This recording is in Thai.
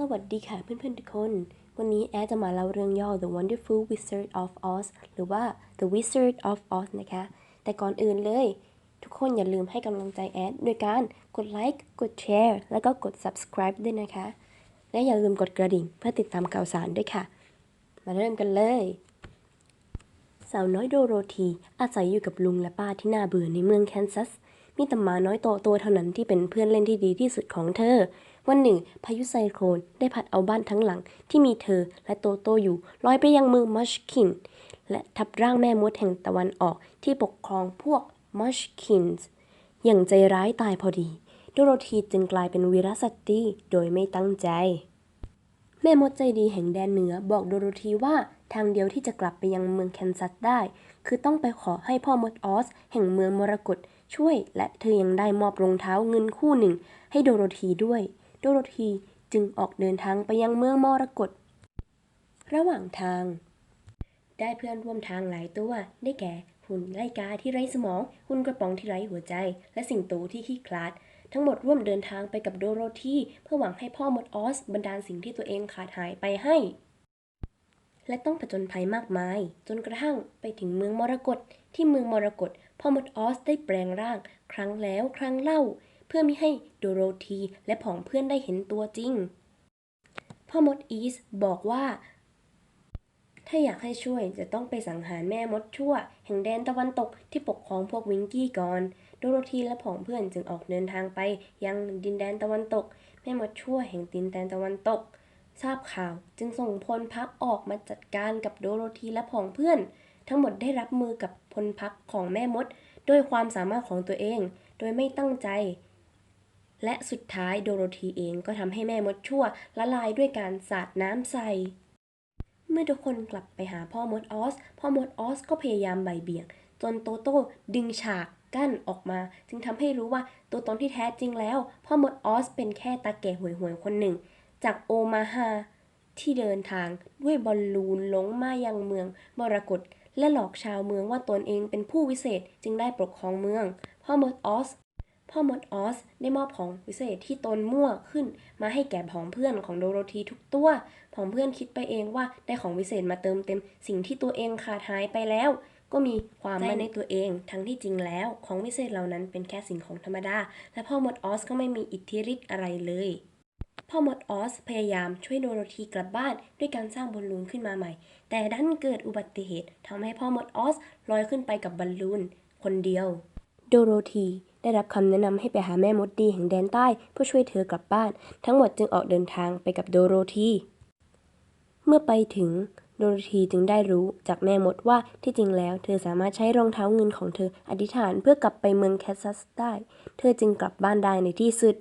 สวัสดีค่ะเพื่อนๆทุกคน วันนี้แอดจะมาเล่าเรื่องย่อ The Wonderful Wizard of Oz หรือว่า The Wizard of Oz นะคะ แต่ก่อนอื่นเลย ทุกคนอย่าลืมให้กำลังใจแอดโดยการกดไลค์ กดแชร์ แล้วก็กด subscribe ด้วยนะคะ และอย่าลืมกดกระดิ่งเพื่อติดตามข่าวสารด้วยค่ะ มาเริ่มกันเลย สาวน้อยโดโรธีอาศัยอยู่กับลุงและป้าที่น่าเบื่อในเมืองแคนซัส มีแต่หมาน้อยโตตัวเท่านั้นที่เป็นเพื่อนเล่นที่ดีที่สุดของเธอ วันหนึ่ง พายุไซโคลนได้พัดเอาบ้านทั้งหลัง ที่มีเธอและโตโตอยู่ลอยไปยังเมืองมัชคิน และทับร่างแม่มดแห่งตะวันออกที่ปกครองพวกมัชคินส์อย่างใจร้ายตายพอดีโดโรธีจึงกลายเป็นวีรสตรีโดยไม่ตั้งใจ แม่มดใจดีแห่งแดนเหนือบอกโดโรธีว่าทางเดียวที่จะกลับไปยังเมืองแคนซัสได้ คือต้องไปขอให้พ่อมดออส แห่งเมืองมรกตช่วย และเธอยังได้มอบรองเท้าเงินคู่หนึ่ง ให้โดโรธีด้วย โดโรธีจึงออกเดินทางไปยังเมืองมรกต ระหว่างทาง ได้เพื่อนร่วมทางหลายตัว ได้แก่ หุ่นไล่กาที่ไร้สมอง หุ่นกระป๋องที่ไร้หัวใจ และสิงโตที่ขี้คลาด ทั้งหมดร่วมเดินทางไปกับโดโรธีเพื่อหวังให้พ่อมดออสบันดาลสิ่งที่ตัวเองขาดหายไปให้ และต้องผจญภัยมากมาย จนกระทั่งไปถึงเมืองมรกต ที่เมืองมรกตพ่อมดออสได้แปลงร่าง ครั้งแล้วครั้งเล่า เพื่อมิให้โดโรธีและผองเพื่อนได้เห็นตัวจริง พ่อมดอีสบอกว่า ถ้าอยากให้ช่วยจะต้องไปสังหารแม่มดชั่ว แห่งแดนตะวันตกที่ปกครองพวกวิงกี้ก่อน โดโรธีและผองเพื่อนจึงออกเดินทางไปยังดินแดนตะวันตก แม่มดชั่วแห่งดินแดนตะวันตก ทราบข่าวจึงส่งพลพักออกมาจัดการกับโดโรธีและผองเพื่อน ทั้งหมดได้รับมือกับพลพักของแม่มดด้วยความสามารถของตัวเอง โดยไม่ตั้งใจ และสุดท้ายโดโรธีเองก็ทำให้แม่มดชั่วละลายด้วยการสาดน้ำใส่ เมื่อทุกคนกลับไปหาพ่อมดออส พ่อมดออสก็พยายามใบเบี่ยง จนโตโต้ดึงฉากกั้นออกมา จึงทำให้รู้ว่าตัวตนที่แท้จริงแล้ว พ่อมดออสเป็นแค่ตาแก่ห่วยๆคนหนึ่ง จากโอมาฮาที่เดินทางด้วยบอลลูนลงมายังเมืองมรกตและหลอกชาวเมืองว่าตนเองเป็นผู้วิเศษจึงได้ปกครองเมือง พ่อมดออส พ่อมดออสได้มอบของวิเศษที่ตนมั่วขึ้น มาให้แก่ผองเพื่อนของโดโรธีทุกตัวผองเพื่อนคิดไปเองว่าได้ของวิเศษมาเติมเต็มสิ่งที่ตัวเองขาดหายไปแล้ว ก็มีความมั่นในตัวเอง ทั้งที่จริงแล้ว ของวิเศษเหล่านั้นเป็นแค่สิ่งของธรรมดา และพ่อมดออสก็ไม่มีอิทธิฤทธิ์อะไรเลยพ่อมดออสพยายามช่วยโดโรธีกลับบ้านด้วยการสร้างบอลลูนขึ้นมาใหม่ แต่ดันเกิดอุบัติเหตุทำให้พ่อมดออสลอยขึ้นไปกับบอลลูนคนเดียว โดโรธี ได้รับคำแนะนำให้ไปหาแม่มดดีแห่งแดนใต้เพื่อช่วยเธอกลับบ้าน ทั้งหมดจึงออกเดินทางไปกับโดโรธีเมื่อไปถึงโดโรธีจึงได้รู้จากแม่มดว่าที่จริงแล้ว เธอสามารถใช้รองเท้าเงินของเธออธิษฐานเพื่อกลับไปเมืองแคสซัสได้ เธอจึงกลับบ้านได้ในที่สุด